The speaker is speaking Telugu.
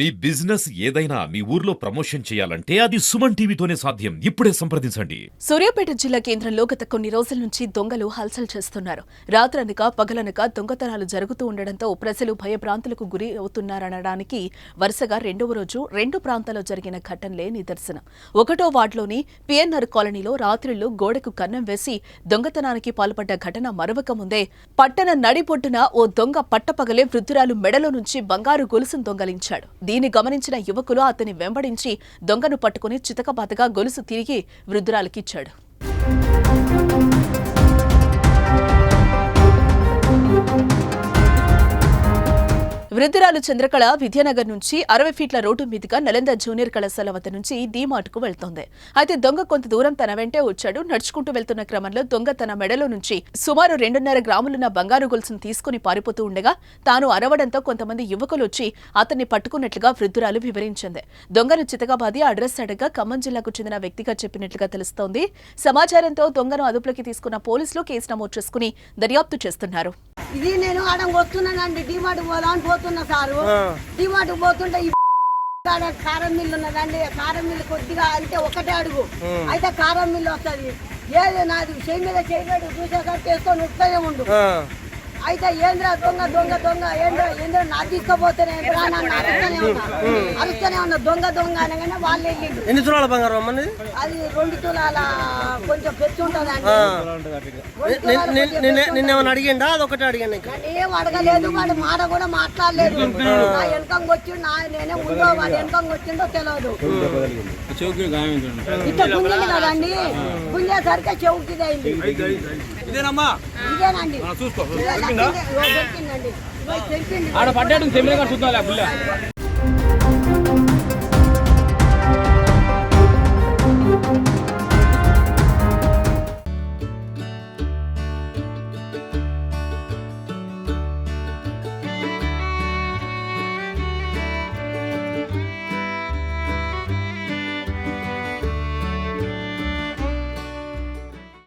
మీ బిజినెస్ ఏదైనా మీ ఊర్లో ప్రమోషన్ చేయాలంటే అది సుమన్ టీవీతోనే సాధ్యం. ఇప్పుడే సంప్రదించండి. సూర్యాపేట జిల్లా కేంద్రంలో గత కొన్ని రోజుల నుంచి దొంగలు హల్చల్ చేస్తున్నారు. రాత్రనక పగలనక దొంగతనాలు జరుగుతూ ఉండడంతో ప్రజలు భయభ్రాంతులకు గురి అవుతున్నారనడానికి వరుసగా రెండవ రోజు రెండు ప్రాంతాల్లో జరిగిన ఘటనలే నిదర్శనం. ఒకటో వార్డులోని పిఎన్ఆర్ కాలనీలో రాత్రిళ్ళు గోడకు కన్నం వేసి దొంగతనానికి పాల్పడ్డ ఘటన మరవక ముందే పట్టణ నడిపొట్టున ఓ దొంగ పట్టపగలే వృద్ధురాలు మెడలో నుంచి బంగారు గొలుసును దొంగలించాడు. దీన్ని గమనించిన యువకులు అతని వెంబడించి దొంగను పట్టుకుని చితకబాతగా గొలుసు తిరిగి వృద్ధురాలకిచ్చాడు. వృద్ధురాలు చంద్రకళ విద్యానగర్ నుంచి అరవై ఫీట్ల రోడ్డు మీదుగా నలంద జూనియర్ కళాశాల వద్ద నుంచి డీమార్ట్కు వెళ్తోంది. అయితే దొంగ కొంత దూరం తన వెంటే వచ్చాడు. నడుచుకుంటూ వెళ్తున్న క్రమంలో దొంగ తన మెడలో నుంచి సుమారు రెండున్నర గ్రాములున్న బంగారు గొలుసును తీసుకుని పారిపోతూ ఉండగా తాను అరవడంతో కొంతమంది యువకులు వచ్చి అతన్ని పట్టుకున్నట్లుగా వృద్ధురాలు వివరించింది. దొంగను చితకబాది అడ్రస్ అడగా ఖమ్మం జిల్లాకు చెందిన వ్యక్తిగా చెప్పినట్లుగా తెలుస్తోంది. సమాచారంతో దొంగను అదుపులోకి తీసుకున్న పోలీసులు కేసు నమోదు చేసుకుని దర్యాప్తు చేస్తున్నారు. ఇది నేను ఆడ వస్తున్నానండి డిమార్ట్ పోదామని పోతున్నా సారు. డిమార్ట్ పోతుంటే కారం మిల్లు ఉన్నదండి. కారం మిల్లు కొద్దిగా అంటే ఒకటే అడుగు. అయితే కారం మిల్లు వస్తుంది. ఏది నాది? చేయి మీద చేయలేడు చూసేసరికి వేసుకొని ఉత్తనే ఉండు. అయితే ఏంద్రా దొంగ దొంగ దొంగ? ఏంద్రా ఏంద్రా? నా తీసుకుపోతేనే ఏంద్రా? నన్ను అరుస్తూనే ఉన్నా. అరుస్తూనే ఉన్నా. దొంగ దొంగ అనగానే వాళ్ళు వెళ్ళిండు ఎన్ని తులాల బంగారం అమ్మని అది రెండు తులాల కొంచెం పెచ్చు ఉంటుందండి నిన్నేమన్నా అడిగిండా? అదొకటి అడిగాను ఏం అడగలేదు. వాడు మాట కూడా మాట్లాడలేదు. నా వెనకంగా వచ్చి నా నేనే ఉందో వాడు వెనకంగా వచ్చిందో తెలియదు ఇట్లా గుంజింది కదండి. గుంజేసరికి చెవుకి అయింది. ఇదేనమ్మా. ఇదేనండి. చూసుకో. దొరికిందా ఆడ పడ్డాడు తెమ్మిన చూద్దాం పుల్ల